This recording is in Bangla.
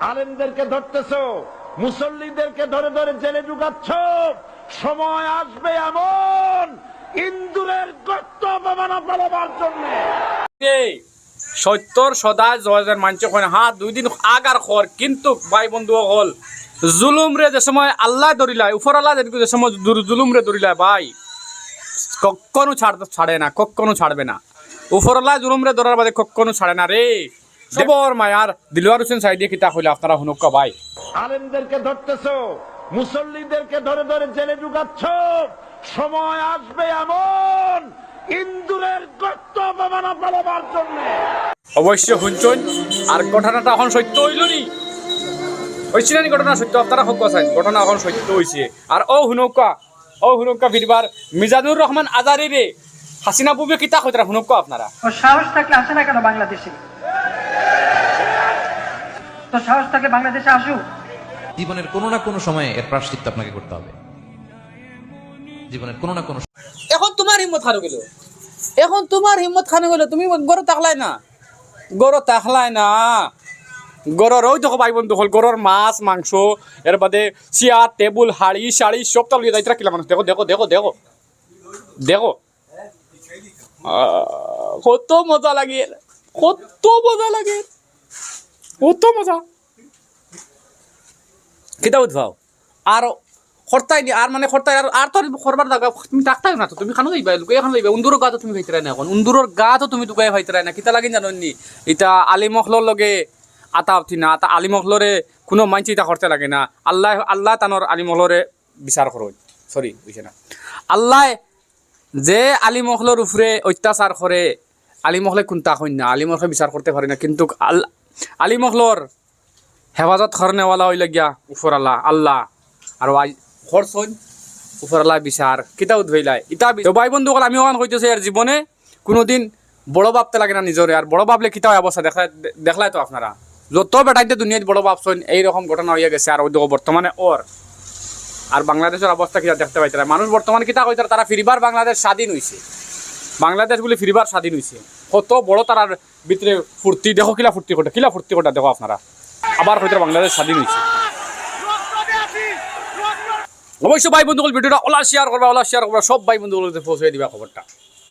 আলেমদেরকে ধরতেছ, মুসল্লিদেরকে ধরে ধরে জেলে ঢুকাচ্ছ। সময় আসবে এমন ইন্দুরের গর্ত অপমানা পালাবার জন্য। এই সত্যর সদায় জয়ের মানছে হয় হা দুই দিন আগার খর, কিন্তু ভাই বন্ধু হল জুলুম রে যে সময় আল্লাহ ধরিলাই উপর আল্লাহ যে সময় জুল- জুলুম রে ধরিলাই ভাই কখনো ছাড়ে না কখনো ছাড়বে না। উপর আল্লাহ জুলুম রে ধরার বাদে কখনো ছাড়ে না রে। সবর মায়ার দিলওয়ার হোসেন সাইডে কিতা হইলে আপনারা হুনুকা ভাই আলেমদেরকে ধরতেছ মুসল্লিদেরকে ধরে ধরে জেলে ঢুকাচ্ছ সময় আসবে এমন ইন্দুরের গর্ত অপমানা পালাবার জন্য। অবশ্য শুনছন আর ঘটনাটা এখন সত্য হইল নি। হয়েছে ঘটনা সত্য আপনারা হোক আছেন ঘটনা এখন সত্য হয়েছে আর ও হুনকা ও হুনকা ফিরবার মিজানুর রহমান আজারি রে হাসিনা বুবে কিতা কইতরা হুনকা আপনারা। সাহস থাকলে আসে না কেন বাংলাদেশে? তো সাহস থাকে বাংলাদেশে আসুক। জীবনের কোনো না কোনো সময়ে এর প্রাশ্চিত্য আপনাকে করতে হবে। জীবনের কোনো না কোনো এখন তোমার হিম্মত খানো গেল। এখন তোমার হিম্মত খানো গেল। তুমি গরো তাকলাই না। গরো তাকলাই না। গরর ওই দেখো ভাই বন্ধু হল গরর মাছ মাংস এর বাদে চেয়ার টেবুল হাড়ি শাড়ি সব তাল যাইতরা কিলা মানুষ। দেখো দেখো দেখো দেখো। দেখো। আহ, কত মজা লাগে। কত মজা লাগে। কত মজা কিতা উদ্ভাও আর খরতাই নি আর মানে খরতাই আর আর তো খরবার দাগা তুমি তাকতাই না তো, তুমি খানো যাইবা লুকে এখন যাইবা উন্দুরের গা তো তুমি খাইতে না এখন। উন্দুরের গা তো তুমি দুকাই খাইতে না কিতা লাগি জানো নি ইটা আলি মখলর লগে আতা উঠি না, আতা আলি মখলরে কোনো মানছি ইটা করতে লাগে না। আল্লাহ আল্লাহ তানোর আলি মখলরে বিচার করো সরি বুঝছে না? আল্লাহ যে আলি মখলর উপরে অত্যাচার করে আলি মখলে কোনটা হইন না আলি মখলে বিচার করতে পারে না। কিন্তু আল- আলি মখলর হেফাজত খরনেওয়ালা হইলে গিয়া আল্লাহ আল্লাহ। আর আই খরচন উপর আল্লাহ বিচার কিতা উদ্ভইলাই ইটা বি- তো ভাই বন্ধুসকল আমি ওখান কইতেছি আর জীবনে কোনোদিন বড় ভাবতে লাগে না নিজরে আর বড় ভাবলে কিতা হয় অবস্থা দেখা দেখলাই তো আপনারা। যত বেটাইতে দুনিয়াত বড় ভাবছেন এইরকম ঘটনা হইয়া গেছে। আর ওদিকে বর্তমানে ওর আর বাংলাদেশের অবস্থা কিতা দেখতে পাইতে মানুষ বর্তমানে কিতা কইতে তারা ফিরিবার বাংলাদেশ স্বাধীন হইছে বাংলাদেশ বলে ফিরিবার স্বাধীন হইছে কত বড় তারার ভিতরে ফুর্তি দেখো কিলা ফুর্তি কোটা কিলা ফুর্তি কোটা দেখো আপনারা। আবার হয়তো বাংলাদেশ স্বাধীন হয়েছে অবশ্যই ভাই বন্ধুগুলো, ভিডিওটা ওলা শেয়ার করবা ওলা শেয়ার করবা সব ভাই বন্ধুগুলোকে পৌঁছে দিবা খবরটা